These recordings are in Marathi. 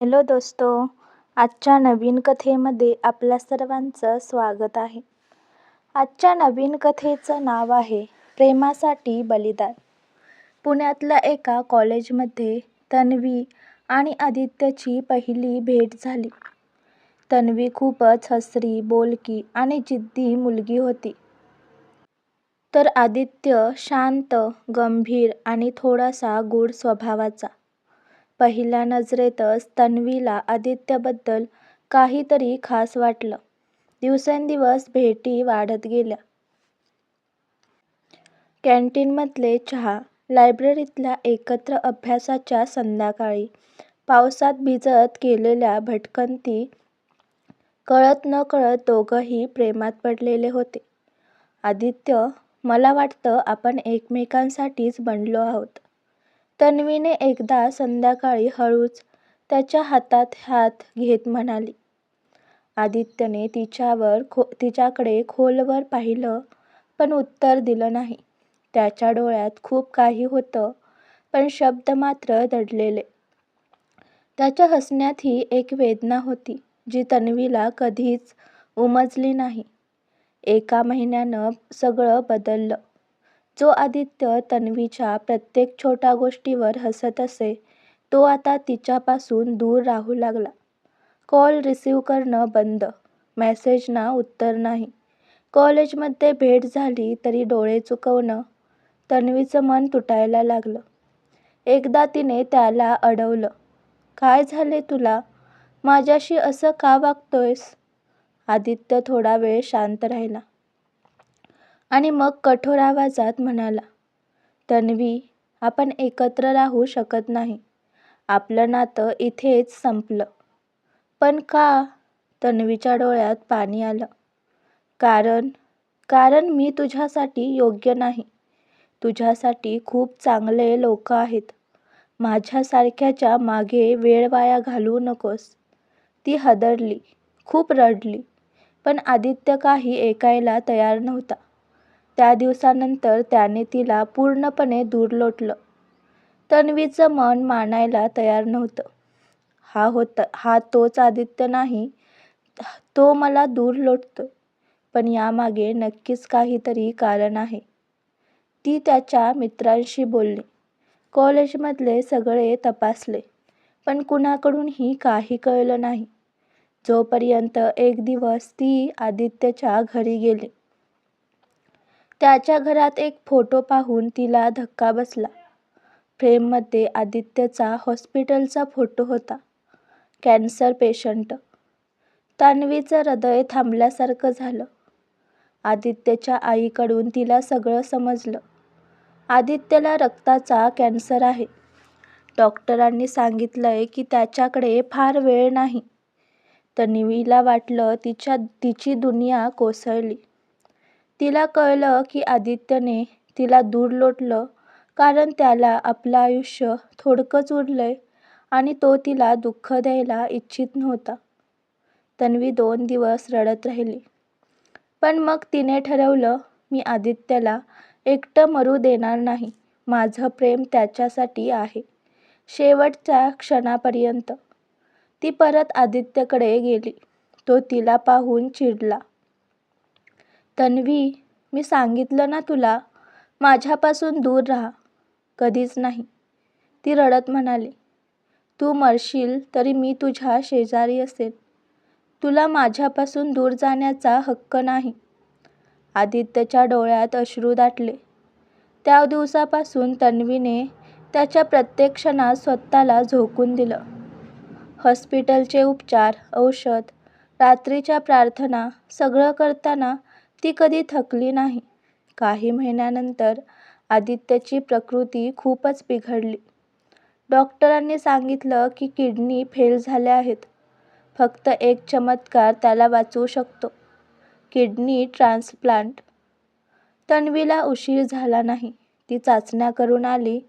हॅलो दोस्तो आजच्या नवीन कथेमध्ये आपल्या सर्वांचं स्वागत आहे. आजच्या नवीन कथेचं नाव आहे प्रेमासाठी बलिदान. पुण्यातल्या एका कॉलेजमध्ये तन्वी आणि आदित्यची पहिली भेट झाली. तन्वी खूपच हसरी बोलकी आणि जिद्दी मुलगी होती. तर आदित्य शांत गंभीर आणि थोडासा गूढ स्वभावाचा. पहिल्या नजरेतच तन्वीला आदित्यबद्दल काहीतरी खास वाटलं. दिवसेंदिवस भेटी वाढत गेल्या. कॅन्टीनमधले चहा लायब्ररीतल्या एकत्र अभ्यासाच्या संध्याकाळी पावसात भिजत केलेल्या भटकंती कळत नकळत दोघंही प्रेमात पडलेले होते. आदित्य मला वाटतं आपण एकमेकांसाठीच बनलो आहोत. तन्वीने एकदा संध्याकाळी हळूच त्याच्या हातात हात घेत म्हणाली आदित्यने तिच्यावर खो तिच्याकडे खोलवर पाहिलं पण उत्तर दिलं नाही. त्याच्या डोळ्यात खूप काही होतं पण शब्द मात्र दडलेले. त्याच्या हसण्यातही एक वेदना होती जी तन्वीला कधीच उमजली नाही. एका महिन्यानं सगळं बदललं. जो आदित्य तन्वीच्या प्रत्येक छोट्या गोष्टीवर हसत असे तो आता तिच्यापासून दूर राहू लागला. कॉल रिसीव करणं बंद मेसेजना उत्तर नाही. कॉलेजमध्ये भेट झाली तरी डोळे चुकवणं तन्वीचं मन तुटायला लागलं. एकदा तिने त्याला अडवलं काय झाले तुला? माझ्याशी असं का वागतोयस? आदित्य थोडा वेळ शांत राहिला. आणि मग कठोर आवाजात म्हणाला तन्वी आपण एकत्र राहू शकत नाही. आपलं नातं इथेच संपलं. पण का? तन्वीच्या डोळ्यात पाणी आलं. कारण कारण मी तुझ्यासाठी योग्य नाही. तुझ्यासाठी खूप चांगले लोक आहेत. माझ्यासारख्याच्या मागे वेळ वाया घालवू नकोस. ती हदरली खूप रडली पण आदित्य काही ऐकायला तयार नव्हता. त्या दिवसानंतर त्याने तिला पूर्णपणे दूर लोटलं तन्वीचं मन मानायला तयार नव्हतं. हा होता हा तोच आदित्य नाही तो मला दूर लोटतो पण यामागे नक्कीच काहीतरी कारण आहे. ती त्याच्या मित्रांशी बोलली. कॉलेजमधले सगळे तपासले पण कुणाकडूनही काही कळलं नाही. जोपर्यंत एक दिवस ती आदित्यच्या घरी गेली त्याच्या घरात एक फोटो पाहून तिला धक्का बसला. फ्रेममध्ये आदित्यचा हॉस्पिटलचा फोटो होता. Cancer patient. तान्वीचं हृदय थांबल्यासारखं झालं. आदित्यच्या आईकडून तिला सगळं समजलं. आदित्यला रक्ताचा कॅन्सर आहे. डॉक्टरांनी सांगितलंय की त्याच्याकडे फार वेळ नाही. तन्वीला वाटलं तिच्या तिची दुनिया कोसळली. तिला कळलं की आदित्यने तिला दूर लोटलं कारण त्याला आपलं आयुष्य थोडकंच उरलंय आणि तो तिला दुःख द्यायला इच्छित नव्हता. तन्वी दोन दिवस रडत राहिली. पण मग तिने ठरवलं मी आदित्यला एकटं मरू देणार नाही. माझं प्रेम त्याच्यासाठी आहे. शेवटच्या क्षणापर्यंत. ती परत आदित्यकडे गेली. तो तिला पाहून चिडला. तन्वी मी सांगितलं ना तुला माझ्यापासून दूर राहा. कधीच नाही. ती रडत म्हणाली तू मरशील तरी मी तुझ्या शेजारी असेल तुला माझ्यापासून दूर जाण्याचा हक्क नाही. आदित्यच्या डोळ्यात अश्रू दाटले. त्या दिवसापासून तन्वीने त्याच्या प्रत्येक क्षणात स्वतःला झोकून दिलं. हॉस्पिटलचे उपचार औषध रात्रीच्या प्रार्थना सगळं करताना ती कधी थकली नाही. काही महिन्यानंतर आदित्यची प्रकृती खूपच बिघडली. डॉक्टरांनी सांगितलं की किडनी फेल झाल्या आहेत. फक्त एक चमत्कार त्याला वाचवू शकतो. Kidney transplant. तन्वीला उशीर झाला नाही. ती चाचण्या करून आली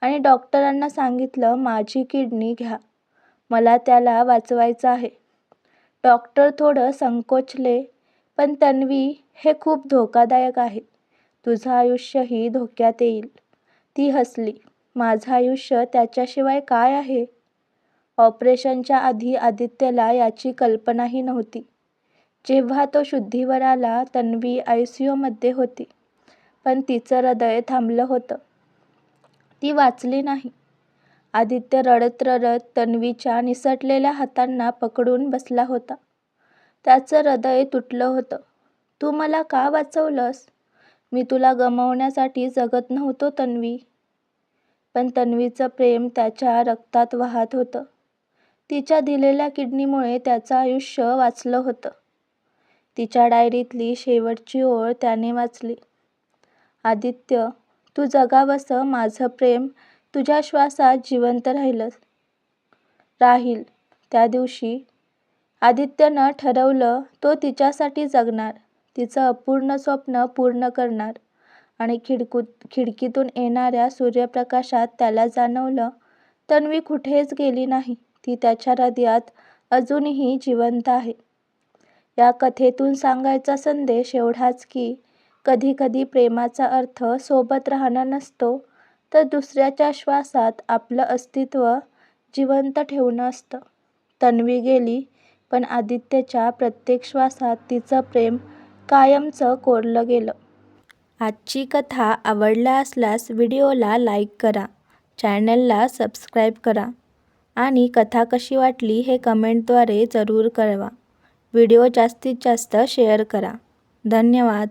आणि डॉक्टरांना सांगितलं माझी किडनी घ्या. मला त्याला वाचवायचं आहे. डॉक्टर थोडं संकोचले पण तन्वी हे खूप धोकादायक आहे तुझं आयुष्यही धोक्यात येईल ती हसली माझं आयुष्य त्याच्याशिवाय काय आहे ऑपरेशनच्या आधी आदित्यला याची कल्पनाही नव्हती. जेव्हा तो शुद्धीवर आला तन्वी यूमध्ये होती. पण तिचं हृदय थांबलं होतं. ती वाचली नाही. आदित्य रडत रडत तन्वीच्या निसटलेल्या हातांना पकडून बसला होता. त्याचं हृदय तुटलं होतं. तू मला का वाचवलंस? मी तुला गमावण्यासाठी जगत नव्हतो तन्वी. पण तन्वीचं प्रेम त्याच्या रक्तात वाहत होतं. तिच्या दिलेल्या किडनीमुळे त्याचं आयुष्य वाचलं होतं. तिच्या डायरीतली शेवटची ओळ त्याने वाचली. आदित्य, तू जगावसं माझं प्रेम तुझ्या श्वासात जिवंत राहिलं. राहील. त्या दिवशी आदित्यनं ठरवलं तो तिच्यासाठी जगणार, तिचं अपूर्ण स्वप्न पूर्ण करणार. आणि खिडकीतून येणाऱ्या सूर्यप्रकाशात त्याला जाणवलं तन्वी कुठेच गेली नाही. ती त्याच्या हृदयात अजूनही जिवंत आहे. या कथेतून सांगायचा संदेश एवढाच की कधी कधी प्रेमाचा अर्थ सोबत राहणं नसतो तर दुसऱ्याच्या श्वासात आपलं अस्तित्व जिवंत ठेवणं असतं. तन्वी गेली पण आदित्यच्या प्रत्येक श्वासात तिचं प्रेम कायमचं कोरलं गेलं. आजची कथा आवडला असल्यास व्हिडिओला लाईक करा, चॅनलला सबस्क्राईब करा आणि कथा कशी वाटली हे कमेंटद्वारे जरूर कळवा. व्हिडिओ जास्तीत जास्त शेअर करा. धन्यवाद.